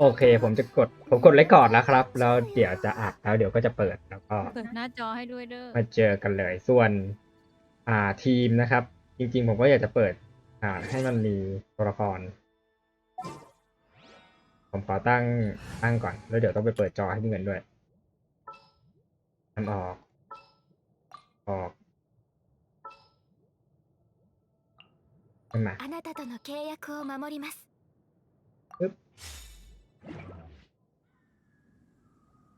โอเค ผมจะกด ผมกดเลคคอร์ดแล้วครับ แล้วเดี๋ยวจะอัดแล้วเดี๋ยวก็จะเปิดแล้วก็ เปิดหน้าจอให้ด้วยเด้อ มาเจอกันเลย ส่วน อ่าทีมนะครับ จริง ๆ ผมก็อยากจะเปิด อ่า ให้มันมีตัวละคร ผมขอตั้งตั้งก่อน แล้วเดี๋ยวต้องไปเปิดจอให้พี่เงินด้วยทำออก ออกขึ้นมา あなたとの契約を守ります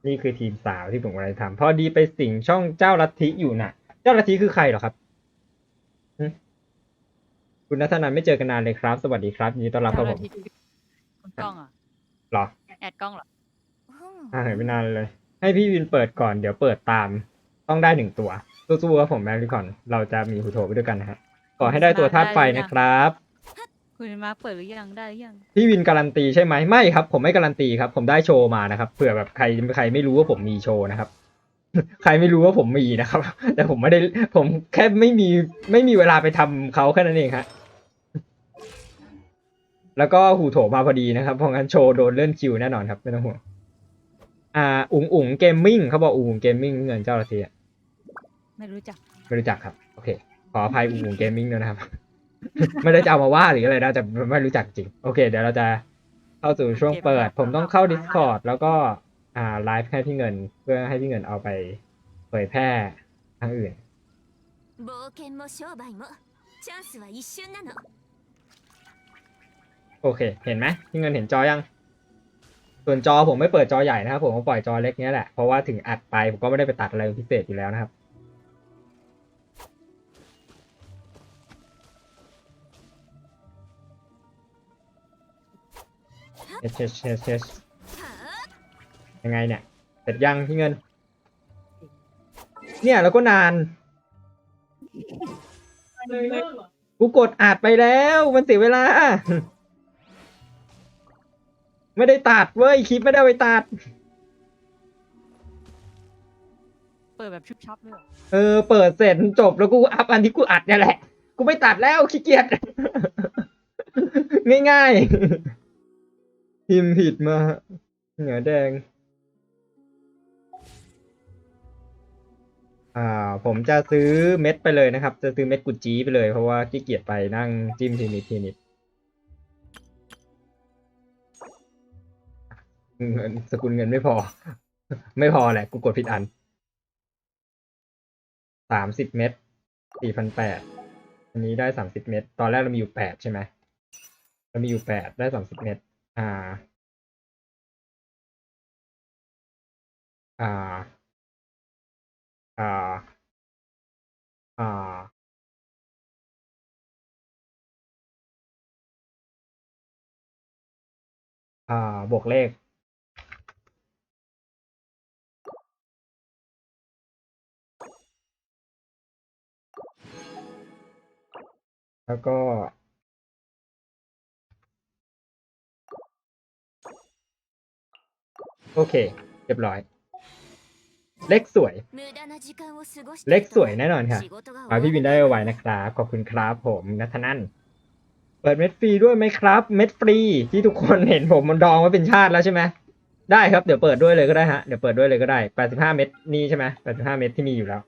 นี่คือทีมสาวที่ผมกำลังจะทำพอดีไปสิงช่องเจ้าลัทธิอยู่น่ะ เจ้าลัทธิคือใครเหรอครับหึคุณนัทนันไม่เจอกันนานเลยครับ สวัสดีครับยินดีต้อนรับครับผมคุณกล้องอะเหรอแอดกล้องเหรออ่าหายไปนานเลย ให้พี่วินเปิดก่อนเดี๋ยวเปิดตาม ต้องได้หนึ่งตัวสู้ๆครับผมแมริคอน เราจะมีหูโถไปด้วยกันนะฮะขอให้ได้ตัวธาตุไฟนะครับ คุณมาร์คเปิดหรือยังได้หรือยังพี่วินการันตีใช่ไหมไม่ครับ ผมไม่การันตีครับ ผมได้โชว์มานะครับเผื่อแบบใครใครไม่รู้ว่าผมมีโชว์นะครับ ใครไม่รู้ว่าผมมีนะครับ แต่ผมไม่ได้ผมแค่ไม่มีไม่มีเวลาไปทำเขาแค่นั้นเองฮะแล้วก็หูโถมาพอดีนะครับเพราะงั้นโชว์โดนเลื่อนคิวแน่นอนครับไม่ต้องห่วงอ่าอุ๋งอุ๋งเกมมิ่งเขาบอกอุ๋งอุ๋งเกมมิ่งเงินเจ้าละทีอะไม่รู้จักไม่รู้จักครับ โอเค ขออภัยอุ๋งอุ๋งเกมมิ่งด้วยนะครับ ไม่ได้จะเอามาว่าหรืออะไรนะแต่ไม่รู้จักจริง โอเค เดี๋ยวเราจะเข้าสู่ช่วงเปิด ผมต้องเข้า Discord แล้วก็อ่าไลฟ์ให้พี่เงิน เพื่อให้พี่เงินเอาไปเผยแพร่ทางอื่น 冒険も商売もチャンスは一瞬なの โอเค เห็นไหมพี่เงินเห็นจอยัง ส่วนจอผมไม่เปิดจอใหญ่นะครับ ผมก็ปล่อยจอเล็กเนี้ยแหละ เพราะว่าถึงอัดไปผมก็ไม่ได้ไปตัดอะไรพิเศษอยู่แล้วนะครับ เชสเชสเชสเชสはあยังไงเนี่ยเสร็จยังพี่เงิน เนี่ยแล้วก็นานกูกดอัดไปแล้วมันเสียเวลา ไม่ได้ตัดเว้ยคลิปไม่ได้เอาไปตัด เปิดแบบชุบชับเลยเหรอเออเปิดเสร็จจบแล้วกูอัพอันที่กูอัดเนี่ยแหละ กูไม่ตัดแล้วขี้เกียจง่ายๆ พิมพ์ผิดมาเหนือแดง อ่า ผมจะซื้อเม็ดไปเลยนะครับ จะซื้อเม็ดกุจีไปเลยเพราะว่าขี้เกียจไปนั่งจิ้มทีนิดทีนิดเงินสกุลเงินไม่พอ ไม่พอแหละ กูกดผิดอันสามสิบเม็ดสี่พันแปดอันนี้ได้สามสิบเม็ดตอนแรกเรามีอยู่แปดใช่ไหมเรามีอยู่แปดได้สามสิบเม็ด อ่า อ่า อ่า อ่า อ่า บวกเลขแล้วก็ โอเค เรียบร้อย เล็กสวย เล็กสวยแน่นอนค่ะขอพี่บินได้ไวๆนะครับ ขอบคุณครับผมนัทนันเปิดเม็ดฟรีด้วยไหมครับ เม็ดฟรีที่ทุกคนเห็นผมมันดองว่าเป็นชาติแล้วใช่ไหมได้ครับเดี๋ยวเปิดด้วยเลยก็ได้ฮะเดี๋ยวเปิดด้วยเลยก็ได้แปดสิบห้าเม็ดนี่ใช่ไหมแปดสิบห้าเม็ดที่มีอยู่แล้ว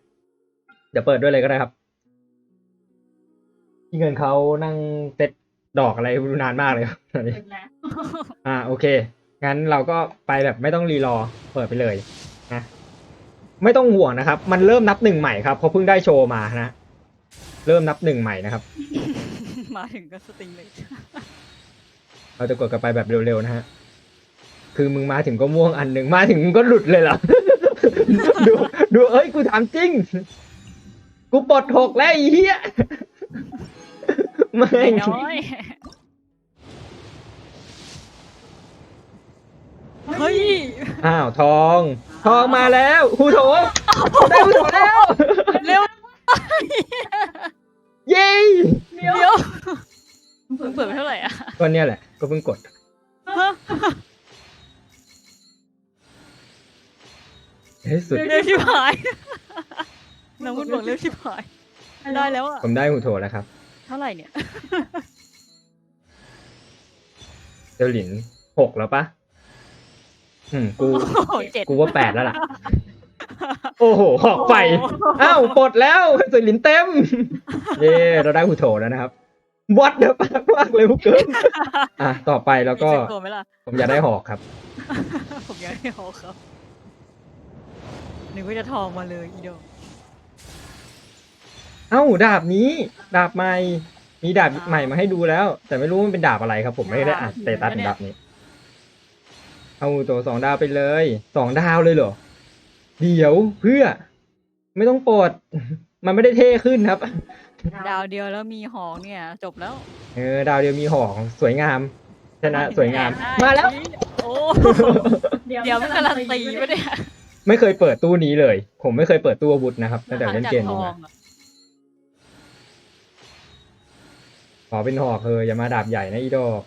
เดี๋ยวเปิดด้วยเลยก็ได้ครับที่เงินเขานั่งเต็ตดอกอะไรนานมากเลยตอนนี้อ่าโอเค งั้นเราก็ไปแบบไม่ต้องรีรอเปิดไปเลยนะไม่ต้องห่วงนะครับ มันเริ่มนับหนึ่งใหม่ครับเพราะเพิ่งได้โชว์มานะ เริ่มนับหนึ่งใหม่นะครับ มาถึงก็สติงเลย เราจะกดกันไปแบบเร็วๆนะฮะ คือมึงมาถึงก็ม่วงอันหนึ่งมาถึงมึงก็หลุดเลยเหรอ ดูดูเอ้ยกูถามจริง กูปลดหกแล้วไอ้เหี้ยไม่ไม่น้อย เฮ้ย อ้าวทอง ทองมาแล้วหูโถได้หูโถแล้ว เร็ว เย้เดี๋ยวมึงเปิดไปเท่าไหร่อะก็เนี่ยแหละ ก็เพิ่งกด เฮ้ยสุด เร็วชิบหาย น้องคุณบอกเร็วชิบหาย ได้แล้วอะ ผมได้หูโถแล้วครับ เท่าไหร่เนี่ย เจ้าหลินหกแล้วปะ อืมกู โอ้โหเจ็ดกูว่าแปดแล้วล่ะ โอ้โหหอกไฟอ้าวปลดแล้วสวยลินเต็ม เย่เราได้หูโถแล้วนะครับวัดเดอะปากมากเลยพวกเกินอะต่อไปแล้วก็ มีเซ็ตตัวไหมล่ะ ผมอยากได้หอกครับ ผมยังไม่เอาครับนึกว่าจะทองมาเลยอีโดเอ้าดาบนี้ ดาบใหม่ มีดาบใหม่มาให้ดูแล้ว แต่ไม่รู้มันเป็นดาบอะไรครับ ผมไม่ได้อ่านสเตตัสของดาบนี้ เอาตัวสองดาวไปเลยสองดาวเลยเหรอ เดี๋ยวเพื่อ ไม่ต้องปลดมันไม่ได้เท่ขึ้นครับ ดาวเดียวแล้วมีหองเนี่ย จบแล้วเออดาวเดียวมีหอกสวยงาม ชนะสวยงามได้มาแล้ว โอ้เดี๋ยวมันการันตีปะเนี่ยไม่เคยเปิดตู้นี้เลย ผมไม่เคยเปิดตู้อาวุธนะครับตั้งแต่เล่นเกมทนี้อมางอะขอเป็นหอกเอออย่ามาดาบใหญ่นะอีดอก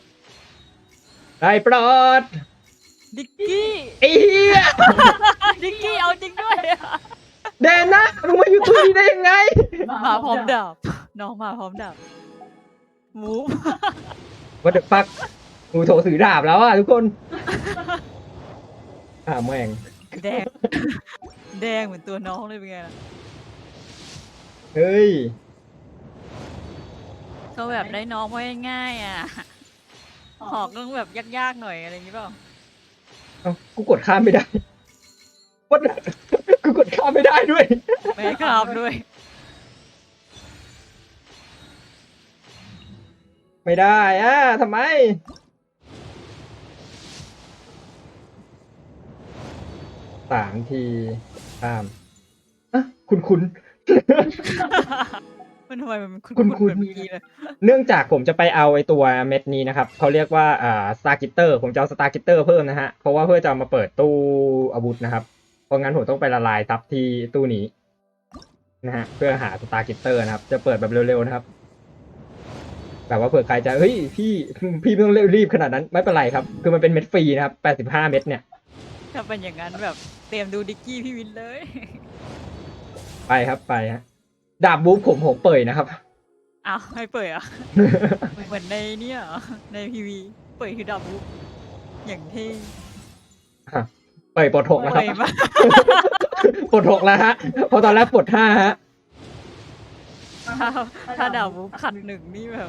ได้ปลอด ดิกกี้ไอ้เหี้ยดิกกี้เอาจริงด้วยอะแดนนะมึงมาอยู่ตู้นี้ได้ยังไง มาพร้อมดาบน้องมาพร้อมดาบหมูว่าเดฟักกูโถถือดาบแล้วอะทุกคนอ่าแม่งแดง แดงเหมือนตัวน้องเลยเป็นไงล่ะเฮ้ยก็แบบได้น้องไว้ง่ายๆอะหอกต้องแบบยากๆหน่อยอะไรอย่างงี้เปล่า เอ้ากูกดข้ามไม่ได้วัดกูกดข้ามไม่ได้ด้วย ไม่ให้คราบด้วย ไม่ได้อะทำไม สามทีข้ามอะคุณคุณ มันทำไมมันคุ้นคุ้นๆๆแบบนี้เลยเนื่องจากผมจะไปเอาไอตัวเม็ดนี้นะครับเขาเรียกว่าอ่าสตาร์กิตเตอร์ผมจะเอาสตาร์กิตเตอร์เพิ่มนะฮะเพราะว่าเพื่อจะเอามาเปิดตู้อาวุธนะครับ เพราะงั้นผมต้องไปละลายทับที่ตู้นี้นะฮะเพื่อหาสตาร์กิตเตอร์นะครับ จะเปิดแบบเร็วๆนะครับแต่ว่าเผื่อใครจะเฮ้ยพี่พี่ไม่ต้องรีบขนาดนั้นไม่เป็นไรครับ คือมันเป็นเม็ดฟรีนะครับ85 เม็ดเนี่ยถ้าเป็นอย่างนั้นแบบเตรียมดูดิกกี้พี่วินเลย ไปครับไปฮะ ดาบบู๊ผมผมเปิดนะครับ อ้าวให้เปิดอะ เหมือนในเนี่ยเหรอในพีวีเปิดคือดับบุ๊กอย่างเท่เปิดปลดหกนะครับเปิดมาปลดหกแล้วฮะเพราะตอนแรกปลดห้าฮะถ้าถ้าดับบุ๊กขันหนึ่งนี่แบบ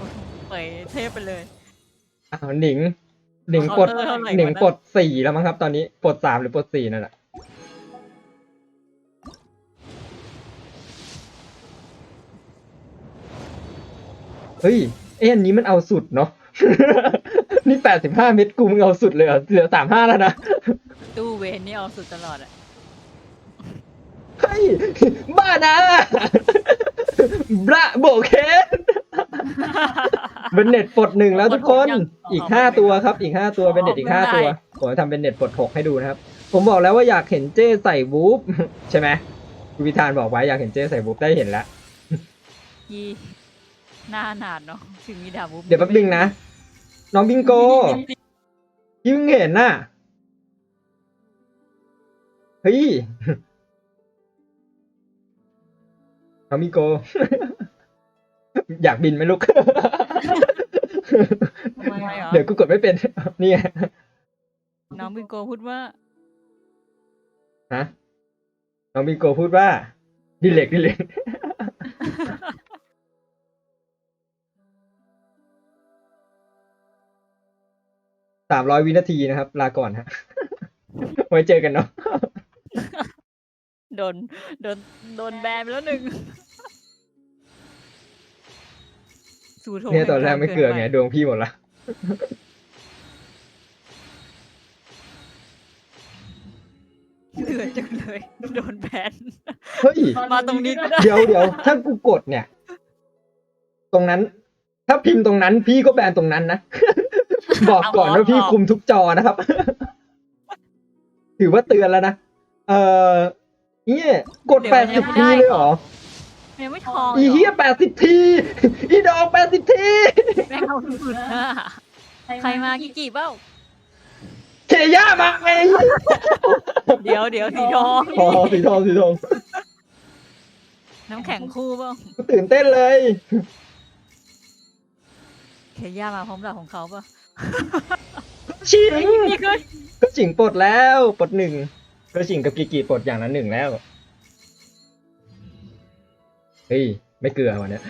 เปิดเทพไปเลย อ้าวหนิง หนิงปลดเคาน์เตอร์เท่าไหร่หนิงวะนะปลดสี่แล้วมั้งครับ ตอนนี้ปลดสามหรือปลดสี่นั่นแหละ เฮ้ยเอ้ยอันนี้มันเอาสุดเนาะ นี่แปดสิบห้าเม็ดกูมึงเอาสุดเลยเหรอเหลือสามห้าแล้วนะ ตู้เวนนี่เอาสุดตลอดอะเฮ้ย บ้านะบระโบเคนเบนเน็ตปลดหนึ่งแล้วทุกคน อีกห้าตัวครับ อีกห้าตัวเบนเน็ตอีกห้าตัว ผมจะทำเบนเน็ตปลดหกให้ดูนะครับ ผมบอกแล้วว่าอยากเห็นเจ้ใส่บูฟใช่ไหมคุณพิธานบอกไว้อยากเห็นเจ้ใส่บูฟได้เห็นแล้วยี่ หน้าหนาดเนาะถึงมีดับบุ๊กเดี๋ยวแป๊บนึงนะ น้องบิงโกยิ่งเห็นน่ะ เฮ้ย น้องบิงโก อยากบินไหมลูก ทำไมเหรอเดี๋ยวกูกดไม่เป็น นี่ไงน้องบิงโกพูดว่า ฮะ น้องบิงโกพูดว่า ดิเล็กดิเล็ก สามร้อยวินาทีนะครับ ลาก่อนฮะ ไว้เจอกันเนาะ โดน โดน โดนแบนไปแล้วหนึ่งสู่โถเนี่ยตอนแรกไม่เกลือไงนปดวงพี่หมดละ เกลือจังเลย โดนแบน เฮ้ย มาตรงนี้ก็ได้ เดี๋ยวเดี๋ยวถ้ากูกดเนี่ย ตรงนั้น ถ้าพิมพ์ตรงนั้นพี่ก็แบนตรงนั้นนะ บอกก่อนว่าพี่คุมทุกจอนะครับ ถือว่าเตือนแล้วนะ เอ่อเนี่ยกดแปดสิบทีเลยเหรอยังไม่ทองอีเฮียแปดสิบที อีดอกแปดสิบทีแม่งเอาสุดๆนะใครมากี่กี่เบ้าเคย่ามาไงเดี๋ยวเดี๋ยวสีทองอ๋อสีทองสีทอง น้ำแข็งคู่เบ้ากูตื่นเต้นเลย เคย่ามาพร้อมดาบของเขาป่ะ ชิงนี่คือก็จิงปลดแล้วปลดหนึ่งก็จิงกับกิกิปลดอย่างละหนึ่งแล้วเฮ้ยไม่เกลือวันเนี้ย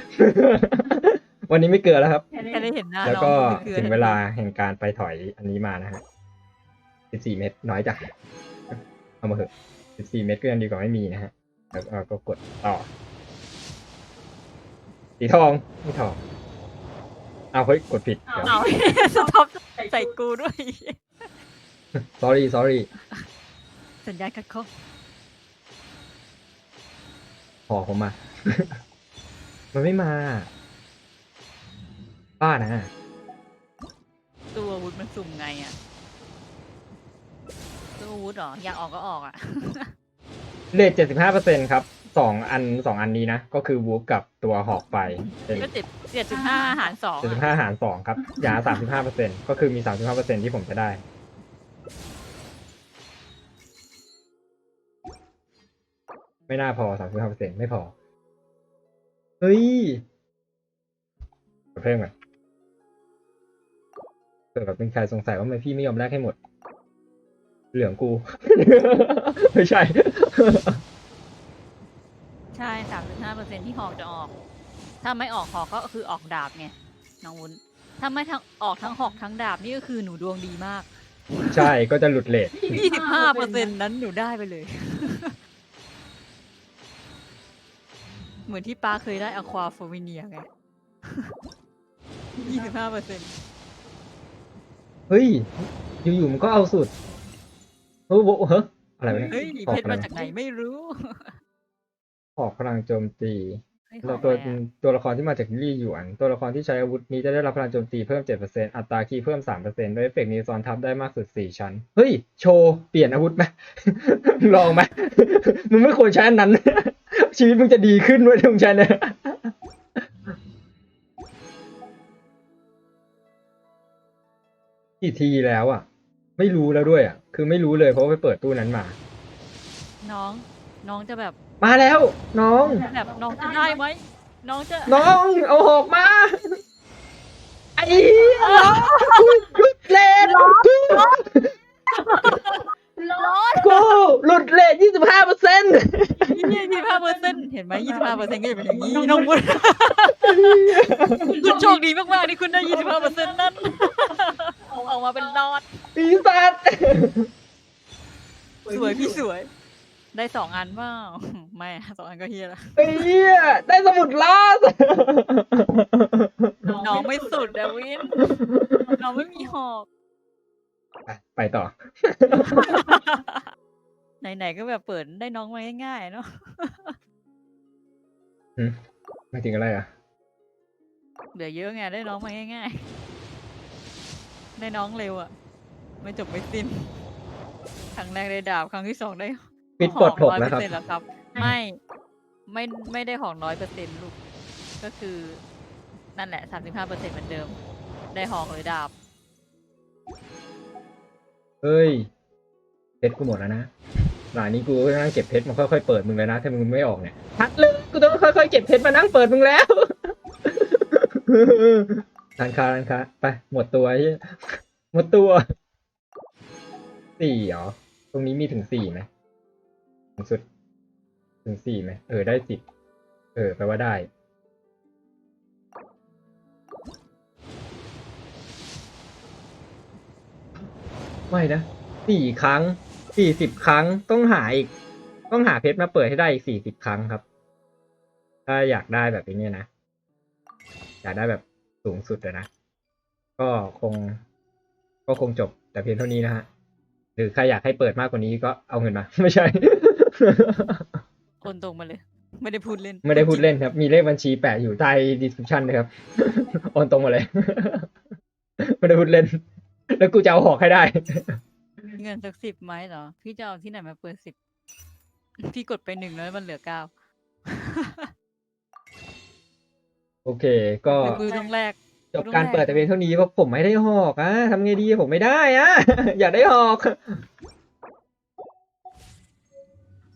วันนี้ไม่เกลือแล้วครับ แค่ได้เห็นหน้าแล้วน้องก็คือถึงเวลาแห่งการไปถอยอันนี้มานะฮะ14 เม็ดน้อยจังเอามาเถอะ14 เม็ดก็ยังดีกว่าไม่มีนะฮะแล้วก็ก็กดต่อ สีทองไม่ทอง เอาเฮ้ยกดผิดเดี๋ยว เอาสต็อปใส่กูด้วย sorry sorry สัญญาณคัดข้องขอผมมา มันไม่มาบ้านะตัวอาวุธมันสุ่มไงอะตัวอาวุธเหรอ อยากออกก็ออกอะ เลท75%ครับสองอันสองอันนี้นะ ก็คือวูฟกับตัวหอกไฟเป็นก็เจ็ด เจ็ดจุดห้าหารสอง75หารสองครับยา35%ก็คือมี 35%ที่ผมจะได้ ไม่น่าพอ 35%ไม่พอ เฮ้ยกดเพิ่มก่อนเกิดแบบเป็นใครสงสัยว่าทำไมพี่ไม่ยอมแลกให้หมด เหลืองกู ไม่ใช่ ใช่สามจุดห้าเปอร์เซ็นที่หอกจะออก ถ้าไม่ออกหอกก็คือออกดาบไงน้องวุ้นถ้าไม่ทั้งออกทั้งหอกทั้งดาบนี่ก็คือหนูดวงดีมาก ใช่ก็จะหลุดเลทยี่สิบห้าเปอร์เซ็นนั้นหนูได้ไปเลย เหมือนที่ป้าเคยได้อควาโฟมิเนียไงยี่สิบห้าเปอร์เซ็นเฮ้ย อยู่ๆมันก็เอาสุดเฮ้ยโว้เฮ้ยอะไรวะเนี่ยเฮ้ยหอเพกชรอะไรมาจากไหนไม่รู้หอกพลังโจมตี เฮ้ยแล้วหตัวอกอะไรอะตัวละครที่มาจากลี่หยวน ตัวละครที่ใช้อาวุธนี้จะได้รับพลังโจมตีเพิ่ม 7%อัตราคีย์เพิ่ม 3%โดยเอฟเฟกต์นี้ซ้อนทับได้มากสุด 4 ชั้น เฮ้ย โชว์เปลี่ยนอาวุธไหม ลองไหม มึงไม่ควรใช้อันนั้น ชีวิตมึงจะดีขึ้นเว้ยถ้ามึงใช้เนี่ย กี่ทีแล้วอะ ไม่รู้แล้วด้วยอะ คือไม่รู้เลยเพราะว่าไปเปิดตู้นั้นมา น้องน้องจะแบบ มาแล้วน้อง แบบน้องจะได้ไหมน้องจะน้องเอาหอกมาไอ้เหี้ยหลุดเลนร้อนกูหลุดเลนยี่สิบห้าเปอร์เซ็นต์ยี่สิบห้าเปอร์เซ็นเห็นไหมยี่สิบห้าเปอร์เซ็นก็จะเป็นอย่างนี้น้องวุ้นคุณโชคดีมากๆที่คุณได้ยี่สิบห้าเปอร์เซ็นนั่นออกมาเป็นรอดปีศาจสวยพี่สวย ได้สองอันเปล่าไม่อะสองอันก็เฮียละไอ้เหี้ยได้สมุดล่าสน้องไม่สุดอะวินน้องไม่มีหอกไปไปต่อ ไหนๆก็แบบเปิดได้น้องมาง่ายๆเนาะไม่ถึงอะไรอะ เหลือเยอะไงได้น้องมาง่ายๆ ได้น้องเร็วอะไม่จบไม่สิ้นครั้งแรกได้ดาบครั้งที่สองได้ ปิดกดหกแล้วครับ100%แล้วครับ ไม่ ไม่ ไม่ได้ของร้อยเปอร์เซ็นต์ลูก ก็คือนั่นแหละสามสิบห้าเปอร์เซ็นต์เหมือนเดิม ได้หอกหรือดาบ เฮ้ยเพชรกูหมดแล้วนะหลานนี้กูก็นั่งเก็บเพชรมาค่อยๆเปิดมึงเลยนะถ้ามึงไม่ออกเนี่ยทัดเลยกูต้องค่อยๆเก็บเพชรมานั่งเปิดมึงแล้วร้านค้าร้านค้าไปหมดตัวไอ้เหี้ยหมดตัวสี่เหรอตรงนี้มีถึงสี่ไหมถึ งสุดถึงสี่ไหมเออ ได้สิบเออ แปลว่าได้ ไม่นะสี่ครั้งสี่สิบครั้งต้องหาอีก ต้องหาเพชรมาเปิดให้ได้อีกสี่สิบครั้งครับ ถ้าอยากได้แบบนี้นะ อยากได้แบบสูงสุดเลยนะ ก็คง ก็คงจบแต่เพียงเท่านี้นะฮะ หรือใครอยากให้เปิดมากกว่านี้ก็เอาเงินมา ไม่ใช่ คนตรงมาเลย ไม่ได้พูดเล่น ไม่ได้พูดเล่นครับ มีเลขบัญชีแปะอยู่ใต้ description นะครับโอนตรงมาเลย ไม่ได้พูดเล่น แล้วกูจะเอาหอกให้ได้ เงินสักสิบไหมเหรอ พี่จะเอาที่ไหนมาเปิดสิบ พี่กดไปหนึ่งแล้วมันเหลือเก้าโอเค ก็มือตรงแรกจบการเปิดแต่เพียงเท่านี้เพราะผมไม่ได้หอกอะทำไงดีผมไม่ได้อะ อยากได้หอก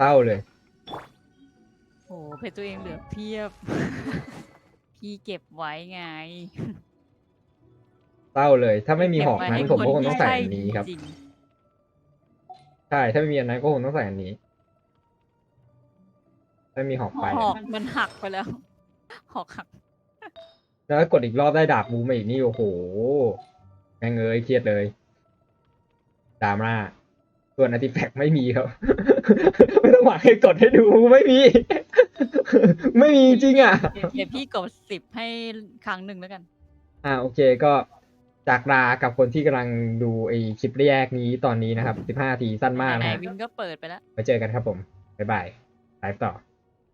เศร้าเลย โอ้เพชรตัวเองเหลือเพียบ พี่เก็บไว้ไงเศร้าเลย ถ้าไม่มีหอกนั้นเบผมไว้ก็คงให้ต้องนใส่ที่อันนี้ครับจงใช่ ถ้าไม่มีอันนั้นก็คงต้องใส่อันนี้ ถ้ามีหอกไป หอกมันหักไปแล้ว หอกหัก แล้วกดอีกรอบได้ดาบมูมาอีกนี่โอ้โหแม่งเอ้ยเครียดเลยดราม่า ส่วนอาร์ติแฟกต์ไม่มีครับ ไม่ต้องหวังให้กดให้ดูไม่มี ไม่มีจริงๆอะเดี๋ยวเดี๋ยวพี่กดสิบให้ครั้งหนึ่งแล้วกัน อ่าโอเคก็จากลากับคนที่กำลังดูไอคลิปแรกนี้ตอนนี้นะครับ 15นาทีสั้นมากไหนนะฮะๆวินก็เปิดไปแล้วไว้เจอกันครับผม บ๊ายบายไลฟ์ต่อ